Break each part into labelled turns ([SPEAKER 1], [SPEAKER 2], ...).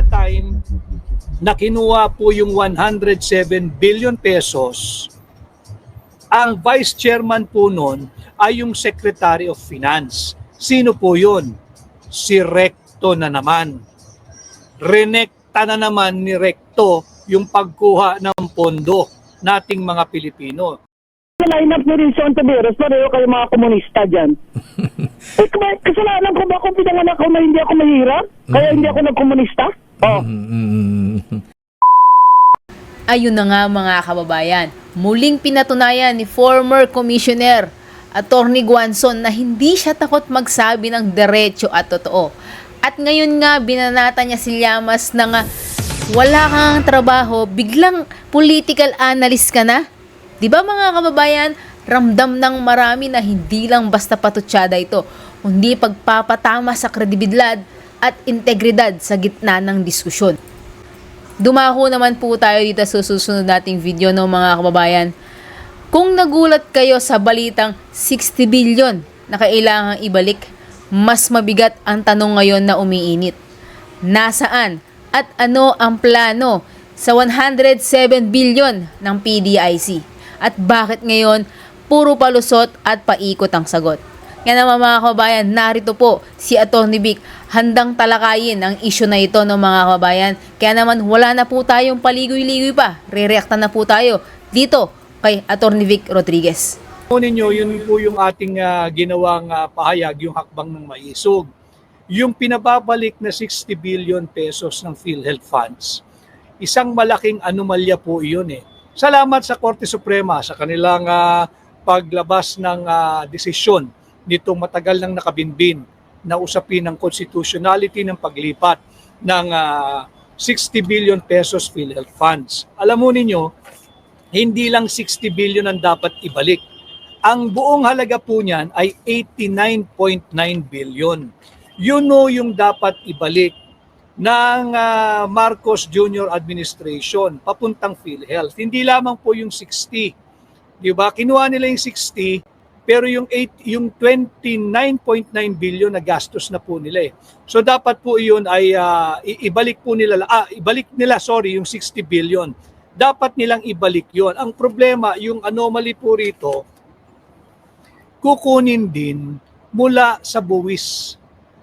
[SPEAKER 1] the time na kinuha po yung 107 billion pesos, ang vice chairman po noon ay yung Secretary of Finance. Sino po yun? Si Recto na naman. Renekta na naman ni Recto yung pagkuha ng pondo nating mga Pilipino.
[SPEAKER 2] Lineup ni Rizon Taveras, pareho kayo mga komunista dyan. eh, kasalanan ko ba kung pinanganak ako na hindi ako mahirap? Kaya hindi ako nagkomunista? Oh.
[SPEAKER 3] Ayun na nga mga kababayan, muling pinatunayan ni former Commissioner Attorney Guanzon na hindi siya takot magsabi ng derecho at totoo. At ngayon nga binanata niya si Llamas na nga wala kang trabaho, biglang political analyst ka na. 'Di ba mga kababayan, ramdam ng marami na hindi lang basta patutsada ito, kundi pagpapatama sa kredibilidad at integridad sa gitna ng diskusyon. Dumako naman po tayo dito sa susunod nating video no mga kababayan. Kung nagulat kayo sa balitang 60 billion na kailangang ibalik, mas mabigat ang tanong ngayon na umiinit. Nasaan at ano ang plano sa 107 billion ng PDIC? At bakit ngayon puro palusot at paikot ang sagot? Yan naman mga kababayan, narito po si Atty. Vic handang talakayin ang issue na ito ng mga kababayan. Kaya naman wala na po tayong paligoy-ligoy pa. Re-reacta na po tayo dito kay Atty. Vic Rodriguez.
[SPEAKER 1] Kunin nyo, yun po yung ating ah, ginawang ah, pahayag, yung hakbang ng maisog. Yung pinababalik na 60 billion pesos ng PhilHealth funds, isang malaking anomalya po iyon eh. Salamat sa Korte Suprema sa kanilang ah, paglabas ng ah, desisyon nitong matagal nang nakabinbin na usapin ng constitutionality ng paglipat ng ah, 60 billion pesos PhilHealth funds. Alam mo ninyo, hindi lang 60 billion ang dapat ibalik. Ang buong halaga po niyan ay 89.9 billion. Yun no yung dapat ibalik ng ah, Marcos Jr. administration papuntang PhilHealth. Hindi lamang po yung 60. Di ba? Kinuha nila yung 60 pero yung 8 yung 29.9 billion na gastos na po nila eh. So dapat po iyon ay i- ibalik po nila ah, ibalik nila sorry yung 60 billion. Dapat nilang ibalik yon. Ang problema yung anomaly po rito kukunin din mula sa buwis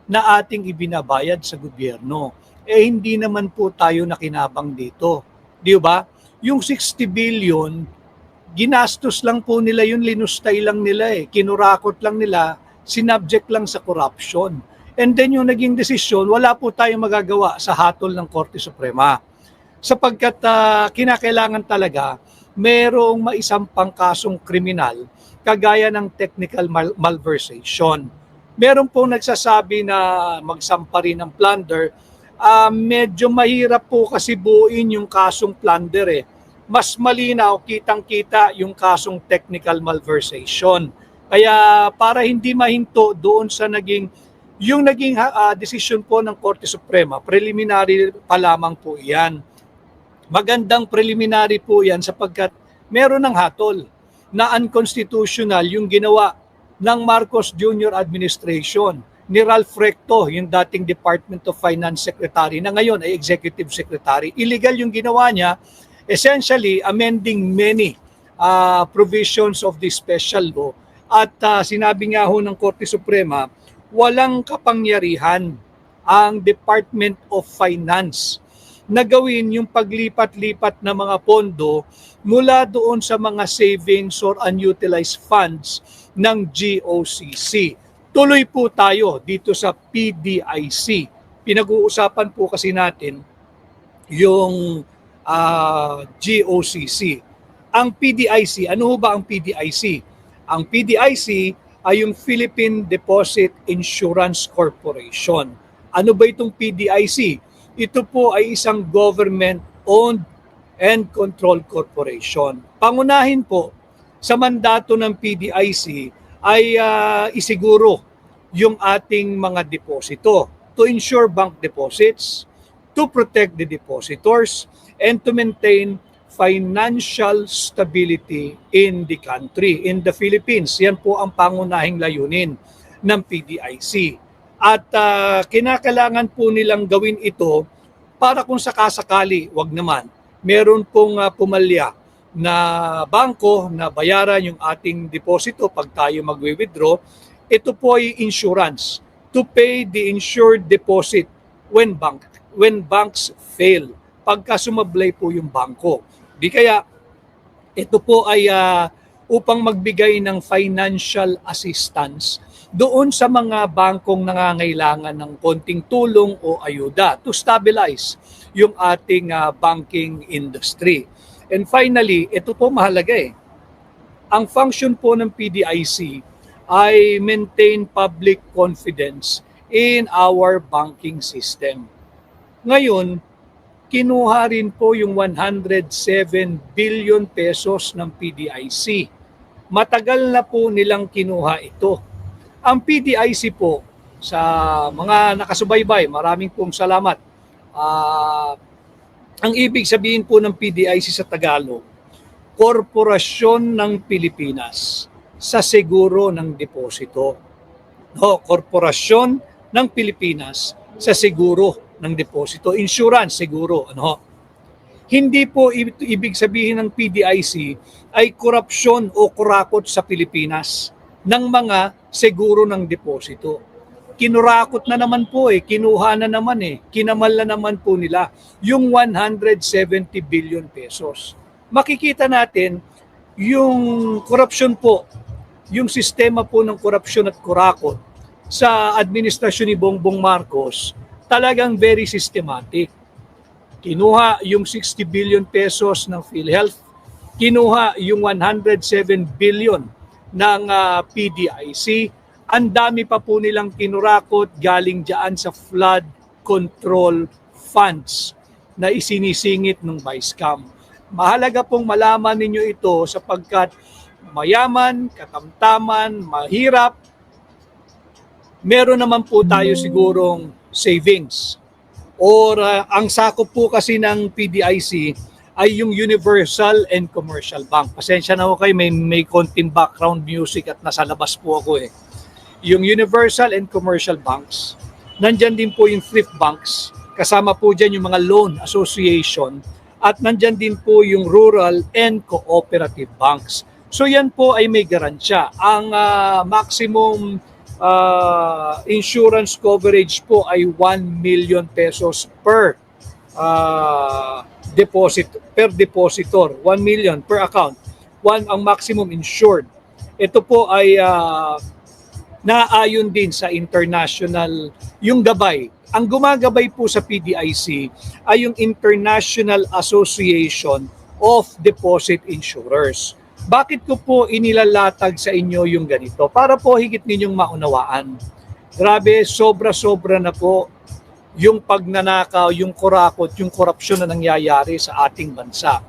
[SPEAKER 1] na ating ibinabayad sa gobyerno. Eh hindi naman po tayo nakinabang dito. Di ba? Yung 60 billion, ginastos lang po nila yun, linustay lang nila eh. Kinurakot lang nila, sinubject lang sa corruption. And then yung naging desisyon, wala po tayong magagawa sa hatol ng Korte Suprema. Sapagkat ah, kinakailangan talaga merong maisampang kasong kriminal kagaya ng technical mal- malversation. Meron pong nagsasabi na magsampa rin ng plunder. Ah, medyo mahirap po kasi buuin yung kasong plunder eh. Mas malinaw, kitang-kita yung kasong technical malversation. Kaya para hindi mahinto doon sa naging yung naging ah, desisyon po ng Korte Suprema, preliminary pa lamang po iyan. Magandang preliminary po yan sapagkat meron ng hatol na unconstitutional yung ginawa ng Marcos Jr. administration ni Ralph Recto, yung dating Department of Finance Secretary na ngayon ay Executive Secretary. Illegal yung ginawa niya, essentially amending many uh, provisions of the special law. At uh, sinabi nga ho ng Korte Suprema, walang kapangyarihan ang Department of Finance na gawin yung paglipat-lipat ng mga pondo mula doon sa mga savings or unutilized funds ng GOCC. Tuloy po tayo dito sa PDIC. Pinag-uusapan po kasi natin yung ah, GOCC. Ang PDIC, ano ho ba ang PDIC? Ang PDIC ay yung Philippine Deposit Insurance Corporation. Ano ba itong PDIC? Ito po ay isang government-owned and controlled corporation. Pangunahin po sa mandato ng PDIC ay ah, isiguro yung ating mga deposito to ensure bank deposits, to protect the depositors, and to maintain financial stability in the country, in the Philippines. Yan po ang pangunahing layunin ng PDIC. At ah, kinakailangan po nilang gawin ito para kung sakasakali, wag naman, meron pong ah, pumalya na bangko na bayaran yung ating deposito pag tayo magwi-withdraw, ito po ay insurance to pay the insured deposit when bank when banks fail pagka sumablay po yung bangko. Di kaya ito po ay ah, upang magbigay ng financial assistance doon sa mga bangkong nangangailangan ng konting tulong o ayuda to stabilize yung ating ah, banking industry. And finally, ito po mahalaga eh. Ang function po ng PDIC ay maintain public confidence in our banking system. Ngayon, kinuha rin po yung 107 billion pesos ng PDIC. Matagal na po nilang kinuha ito. Ang PDIC po, sa mga nakasubaybay, maraming pong salamat. Ah, ang ibig sabihin po ng PDIC sa Tagalog, Korporasyon ng Pilipinas sa Seguro ng Deposito. No, Korporasyon ng Pilipinas sa Seguro ng Deposito. Insurance, seguro. Ano? Hindi po ibig sabihin ng PDIC ay korupsyon o kurakot sa Pilipinas ng mga seguro ng deposito. Kinurakot na naman po eh, kinuha na naman eh, kinamal na naman po nila yung 170 billion pesos. Makikita natin yung korupsyon po, yung sistema po ng korupsyon at kurakot sa administrasyon ni Bongbong Marcos talagang very systematic. Kinuha yung 60 billion pesos ng PhilHealth, kinuha yung 107 billion ng ah, PDIC, ang dami pa po nilang kinurakot galing diyan sa flood control funds na isinisingit ng Vicecam. Mahalaga pong malaman ninyo ito sapagkat mayaman, katamtaman, mahirap, meron naman po tayo sigurong savings. Or uh, ang sakop po kasi ng PDIC ay yung Universal and Commercial Bank. Pasensya na ako kayo, may, may konting background music at nasa labas po ako eh. Yung Universal and Commercial Banks, nandyan din po yung thrift banks, kasama po dyan yung mga loan association, at nandyan din po yung rural and cooperative banks. So yan po ay may garansya. Ang ah, maximum ah, insurance coverage po ay 1 million pesos per ah, deposit per depositor, 1 million per account. One ang maximum insured. Ito po ay ah, naayon din sa international yung gabay. Ang gumagabay po sa PDIC ay yung International Association of Deposit Insurers. Bakit ko po inilalatag sa inyo yung ganito? Para po higit ninyong maunawaan. Grabe, sobra-sobra na po yung pagnanakaw, yung kurakot, yung korupsyon na nangyayari sa ating bansa.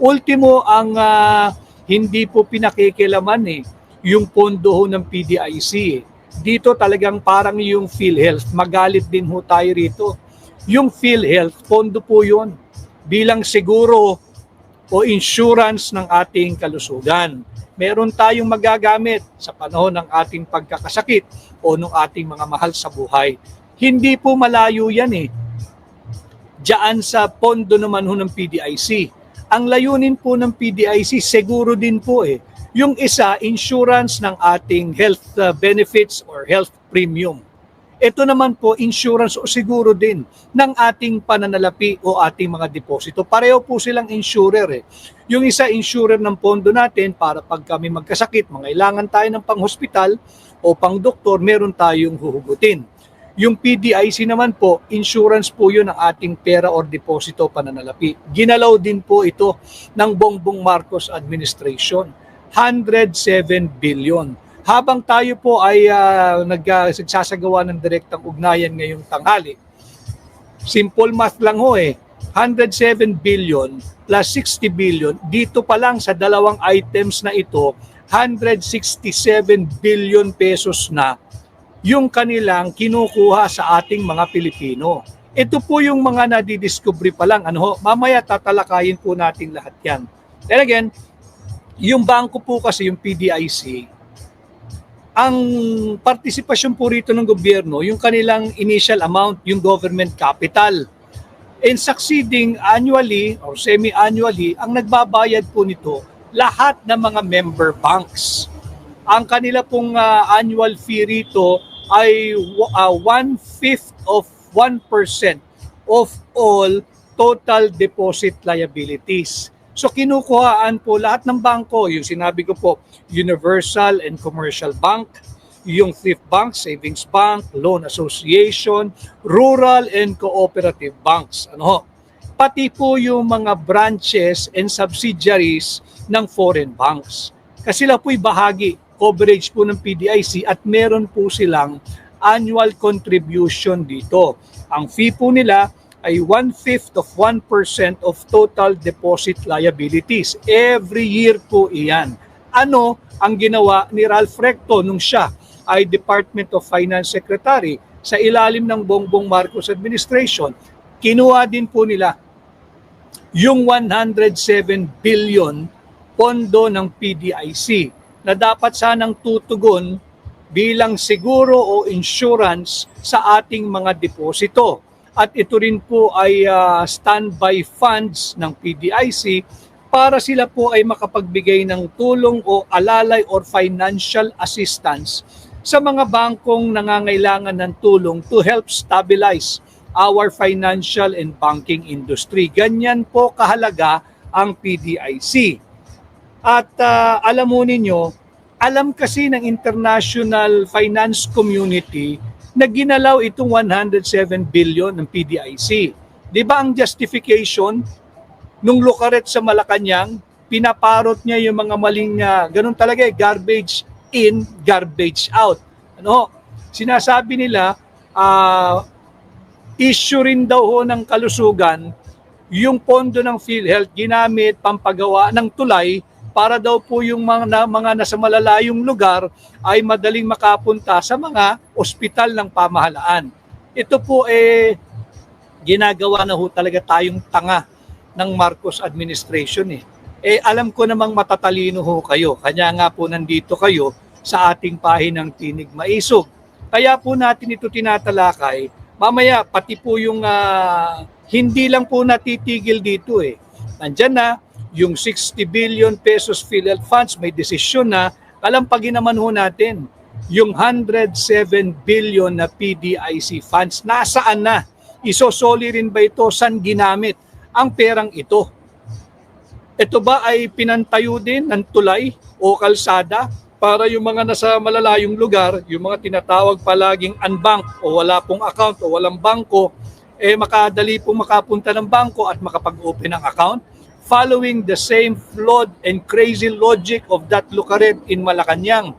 [SPEAKER 1] Ultimo, ang ah, hindi po pinakikilaman eh, yung pondo ho ng PDIC. Dito talagang parang yung PhilHealth, magalit din ho tayo rito. Yung PhilHealth, pondo po yun bilang seguro o insurance ng ating kalusugan. Meron tayong magagamit sa panahon ng ating pagkakasakit o ng ating mga mahal sa buhay. Hindi po malayo yan eh. Diyan sa pondo naman ho ng PDIC. Ang layunin po ng PDIC, seguro din po eh. Yung isa, insurance ng ating health uh, benefits or health premium. Ito naman po, insurance o seguro din ng ating pananalapi o ating mga deposito. Pareho po silang insurer eh. Yung isa, insurer ng pondo natin para pag kami magkasakit, mangailangan tayo ng pang-hospital o pang-doktor, meron tayong huhugutin. Yung PDIC naman po, insurance po yun ng ating pera or deposito pananalapi. Ginalaw din po ito ng Bongbong Marcos administration. 107 billion. Habang tayo po ay uh, nagsasagawa ng direktang ugnayan ngayong tanghali, simple math lang ho eh, 107 billion plus 60 billion, dito pa lang sa dalawang items na ito, 167 billion pesos na yung kanilang kinukuha sa ating mga Pilipino. Ito po yung mga nadidiscovery pa lang. Ano ho? Mamaya tatalakayin po natin lahat yan. And again, yung bangko po kasi, yung PDIC, ang partisipasyon po rito ng gobyerno, yung kanilang initial amount, yung government capital. And succeeding annually or semi-annually, ang nagbabayad po nito lahat ng mga member banks. Ang kanila pong ah, annual fee rito ay uh, one-fifth of 1% of all total deposit liabilities. So kinukuhaan po lahat ng bangko, yung sinabi ko po, Universal and Commercial Bank, yung Thrift Bank, Savings Bank, Loan Association, Rural and Cooperative Banks. Ano ho? Pati po yung mga branches and subsidiaries ng foreign banks. Kasi sila po'y bahagi, coverage po ng PDIC at meron po silang annual contribution dito. Ang fee po nila ay one-fifth of 1% of total deposit liabilities. Every year po iyan. Ano ang ginawa ni Ralph Recto nung siya ay Department of Finance Secretary sa ilalim ng Bongbong Marcos administration? Kinuha din po nila yung 107 billion pondo ng PDIC na dapat sanang tutugon bilang siguro o insurance sa ating mga deposito. At ito rin po ay ah, standby funds ng PDIC para sila po ay makapagbigay ng tulong o alalay or financial assistance sa mga bangkong nangangailangan ng tulong to help stabilize our financial and banking industry. Ganyan po kahalaga ang PDIC. At ah, alam mo ninyo, alam kasi ng international finance community na ginalaw itong 107 billion ng PDIC. Di ba ang justification nung lukaret sa Malacanang, pinaparot niya yung mga maling, ah, ganun talaga eh, garbage in, garbage out. Ano? Sinasabi nila, ah, issue rin daw ho ng kalusugan yung pondo ng PhilHealth ginamit pampagawa ng tulay para daw po yung mga, mga nasa malalayong lugar ay madaling makapunta sa mga ospital ng pamahalaan. Ito po eh ginagawa na ho talaga tayong tanga ng Marcos administration eh. Eh alam ko namang matatalino ho kayo. Kanya nga po nandito kayo sa ating pahinang tinig maisog. Kaya po natin ito tinatalakay. Mamaya pati po yung ah, hindi lang po natitigil dito eh. Nandyan na yung 60 billion pesos PhilHealth funds, may desisyon na kalampagin naman ho natin yung 107 billion na PDIC funds. Nasaan na? Isosoli rin ba ito? San ginamit ang perang ito? Ito ba ay pinantayo din ng tulay o kalsada para yung mga nasa malalayong lugar, yung mga tinatawag palaging unbank o wala pong account o walang bangko, eh makadali pong makapunta ng bangko at makapag-open ng account? Following the same flawed and crazy logic of that Lucaret in Malacanang.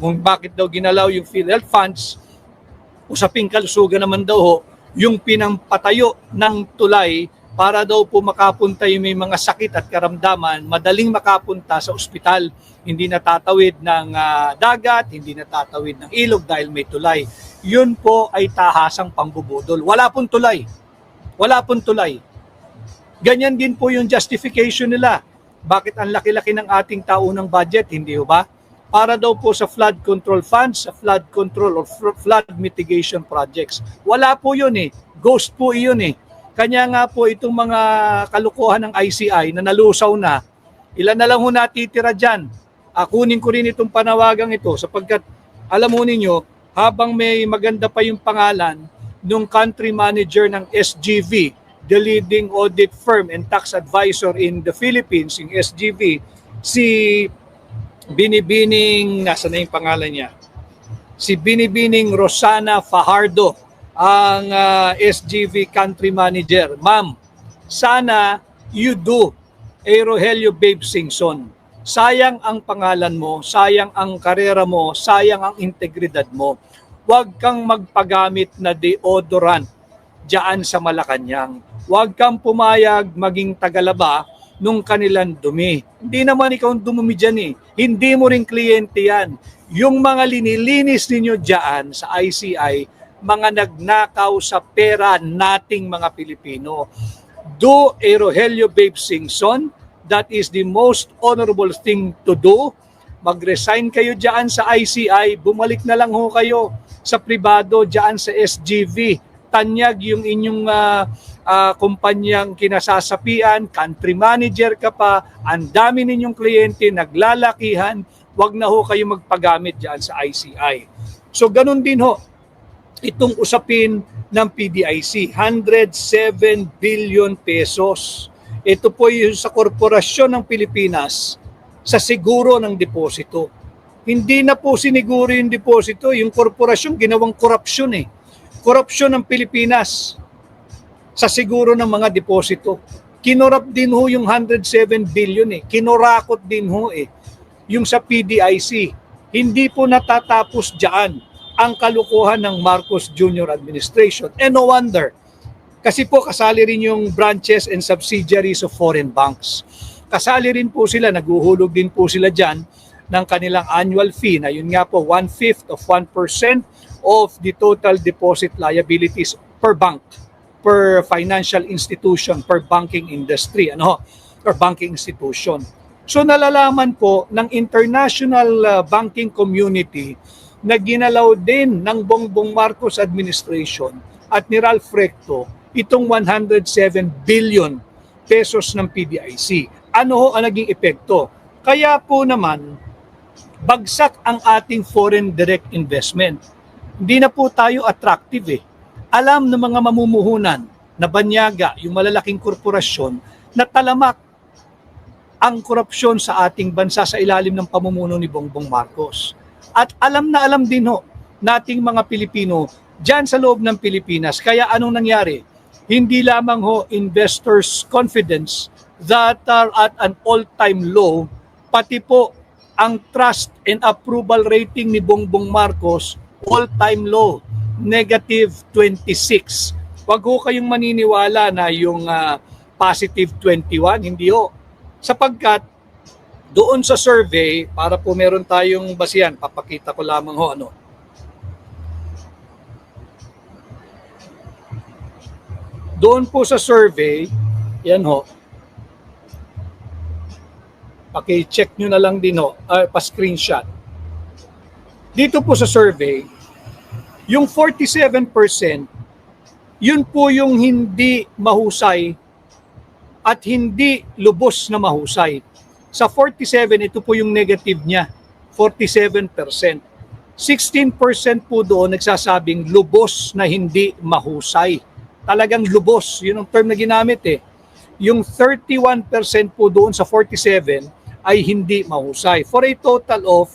[SPEAKER 1] Kung bakit daw ginalaw yung PhilHealth funds, usaping kalusugan naman daw ho, yung pinampatayo ng tulay para daw po makapunta yung may mga sakit at karamdaman, madaling makapunta sa ospital. Hindi natatawid ng ah, dagat, hindi natatawid ng ilog dahil may tulay. Yun po ay tahasang pangbubudol. Wala pong tulay. Wala pong tulay. Ganyan din po yung justification nila. Bakit ang laki-laki ng ating taunang budget, hindi ba? Para daw po sa flood control funds, sa flood control or fl- flood mitigation projects. Wala po yun eh. Ghost po yun eh. Kanya nga po itong mga kalukuhan ng ICI na nalusaw na, ilan na lang ho natitira dyan. Ah, kunin ko rin itong panawagang ito sapagkat alam mo ninyo, habang may maganda pa yung pangalan nung country manager ng SGV, the leading audit firm and tax advisor in the Philippines, yung SGV, si Binibining, nasa na yung pangalan niya? Si Binibining Rosana Fajardo, ang ah, SGV country manager. Ma'am, sana you do a Rogelio Babe Singson. Sayang ang pangalan mo, sayang ang karera mo, sayang ang integridad mo. Huwag kang magpagamit na deodorant diyan sa Malacanang. Huwag kang pumayag maging tagalaba nung kanilang dumi. Hindi naman ikaw dumumi dyan eh. Hindi mo rin kliyente yan. Yung mga linilinis ninyo dyan sa ICI, mga nagnakaw sa pera nating mga Pilipino. Do a Rogelio Babe Singson. That is the most honorable thing to do. Mag-resign kayo dyan sa ICI. Bumalik na lang ho kayo sa pribado dyan sa SGV. Tanyag yung inyong ah, ah, kumpanyang kinasasapian, country manager ka pa, ang dami ninyong kliyente, naglalakihan, wag na ho kayo magpagamit dyan sa ICI. So ganun din ho, itong usapin ng PDIC, 107 billion pesos. Ito po yung sa korporasyon ng Pilipinas sa siguro ng deposito. Hindi na po siniguro yung deposito, yung korporasyon ginawang korupsyon eh. Korupsyon ng Pilipinas sa siguro ng mga deposito. Kinorap din ho yung 107 billion eh. Kinorakot din ho eh. Yung sa PDIC. Hindi po natatapos dyan ang kalukuhan ng Marcos Jr. administration. And no wonder. Kasi po kasali rin yung branches and subsidiaries of foreign banks. Kasali rin po sila, naguhulog din po sila dyan ng kanilang annual fee na yun nga po, one-fifth of 1% of the total deposit liabilities per bank, per financial institution, per banking industry, ano or banking institution. So nalalaman po ng international uh, banking community na ginalaw din ng Bongbong Marcos administration at ni Ralph Recto itong 107 billion pesos ng PDIC. Ano ho ang naging epekto? Kaya po naman, bagsak ang ating foreign direct investment. Hindi na po tayo attractive eh. Alam ng mga mamumuhunan na banyaga, yung malalaking korporasyon, na talamak ang korupsyon sa ating bansa sa ilalim ng pamumuno ni Bongbong Marcos. At alam na alam din ho nating mga Pilipino dyan sa loob ng Pilipinas. Kaya anong nangyari? Hindi lamang ho investors' confidence that are at an all-time low, pati po ang trust and approval rating ni Bongbong Marcos all-time low, negative 26. Huwag ho kayong maniniwala na yung ah, positive 21, hindi ho. Sapagkat doon sa survey, para po meron tayong basihan, papakita ko lamang ho ano. Doon po sa survey, yan ho, paki-check nyo na lang din ho, ah, pa-screenshot. Dito po sa survey, yung 47%, yun po yung hindi mahusay at hindi lubos na mahusay. Sa 47, ito po yung negative niya, 47%. 16% po doon nagsasabing lubos na hindi mahusay. Talagang lubos, yun ang term na ginamit eh. Yung 31% po doon sa 47 ay hindi mahusay. For a total of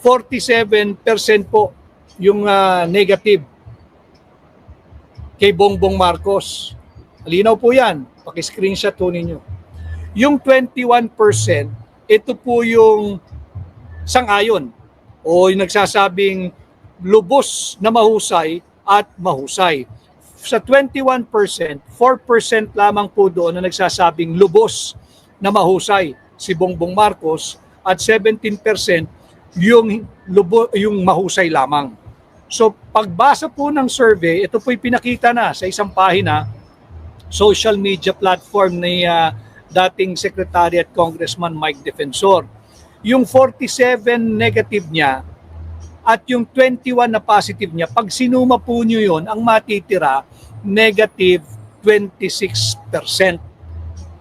[SPEAKER 1] 47% po yung ah, negative kay Bongbong Marcos. Malinaw po yan. Paki-screenshot po ninyo. Yung 21%, ito po yung sangayon o yung nagsasabing lubos na mahusay at mahusay. Sa 21%, 4% lamang po doon na nagsasabing lubos na mahusay si Bongbong Marcos at 17% yung lubo, yung mahusay lamang. So pagbasa po ng survey, ito po'y pinakita na sa isang pahina, social media platform ni ah, dating Secretary at Congressman Mike Defensor. Yung 47 negative niya at yung 21 na positive niya, pag sinuma po nyo yun, ang matitira, negative 26%.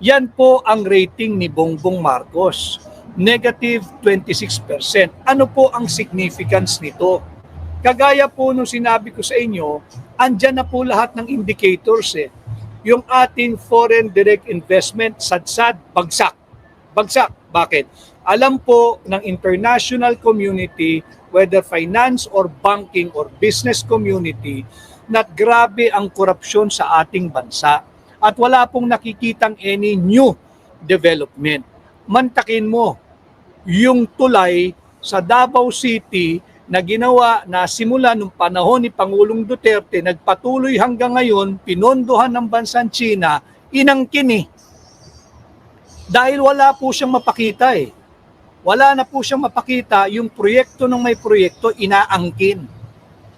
[SPEAKER 1] Yan po ang rating ni Bongbong Marcos. Negative 26%. Ano po ang significance nito? Kagaya po nung sinabi ko sa inyo, andyan na po lahat ng indicators eh. Yung ating foreign direct investment, sadsad, bagsak. Bagsak. Bakit? Alam po ng international community, whether finance or banking or business community, na grabe ang korupsyon sa ating bansa. At wala pong nakikitang any new development. Mantakin mo, yung tulay sa Davao City na ginawa na simula nung panahon ni Pangulong Duterte, nagpatuloy hanggang ngayon, pinondohan ng bansang China, inangkin eh. Dahil wala po siyang mapakita eh. Wala na po siyang mapakita, yung proyekto ng may proyekto, inaangkin.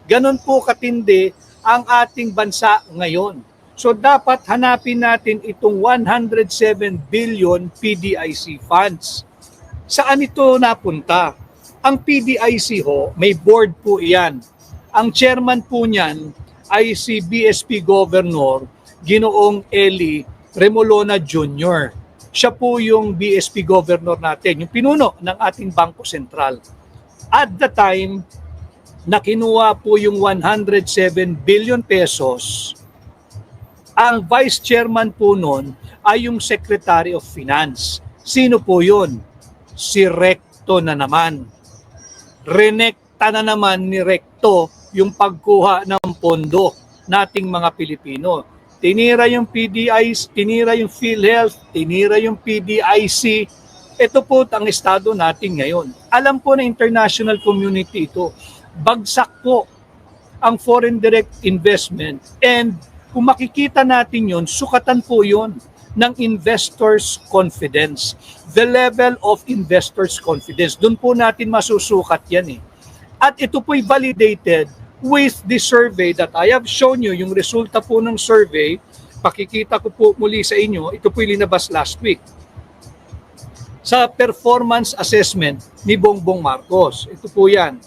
[SPEAKER 1] Ganon po katindi ang ating bansa ngayon. So dapat hanapin natin itong 107 billion PDIC funds. Saan ito napunta? Ang PDIC ho, may board po iyan. Ang chairman po niyan ay si BSP Governor Ginoong Eli Remolona Jr. Siya po yung BSP governor natin, yung pinuno ng ating Bangko Sentral. At the time na kinuha po yung 107 billion pesos, ang vice chairman po noon ay yung Secretary of Finance. Sino po yun? Si Recto na naman. Renekta na naman ni Recto yung pagkuha ng pondo nating mga Pilipino. Tinira yung PDIC, tinira yung PhilHealth, tinira yung PDIC. Ito po ang estado natin ngayon. Alam po na international community ito. Bagsak po ang foreign direct investment and kung makikita natin yon, sukatan po yon ng investors' confidence. The level of investors' confidence. Doon po natin masusukat yan eh. At ito po'y validated with the survey that I have shown you, yung resulta po ng survey, pakikita ko po muli sa inyo, ito po'y linabas last week. Sa performance assessment ni Bongbong Marcos. Ito po yan.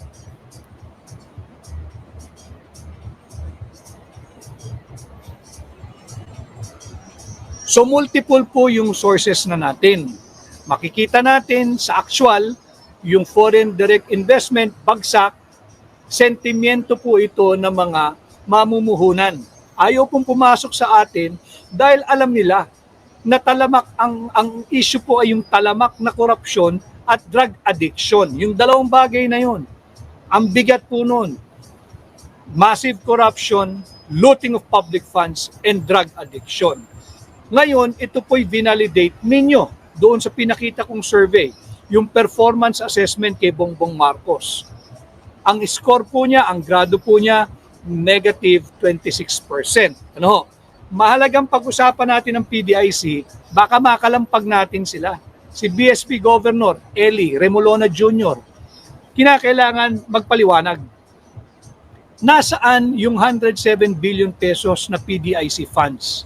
[SPEAKER 1] So multiple po yung sources na natin. Makikita natin sa actual, yung foreign direct investment bagsak, sentimiento po ito ng mga mamumuhunan. Ayaw pong pumasok sa atin dahil alam nila na talamak ang ang issue po ay yung talamak na korupsyon at drug addiction. Yung dalawang bagay na yun. Ang bigat po nun. Massive corruption, looting of public funds, and drug addiction. Ngayon, ito po'y vinalidate ninyo doon sa pinakita kong survey, yung performance assessment kay Bongbong Marcos. Ang score po niya, ang grado po niya, negative 26%. Ano ho? Mahalagang pag-usapan natin ng PDIC, baka makalampag natin sila. Si BSP Governor Eli Remolona Jr. Kinakailangan magpaliwanag. Nasaan yung 107 billion pesos na PDIC funds?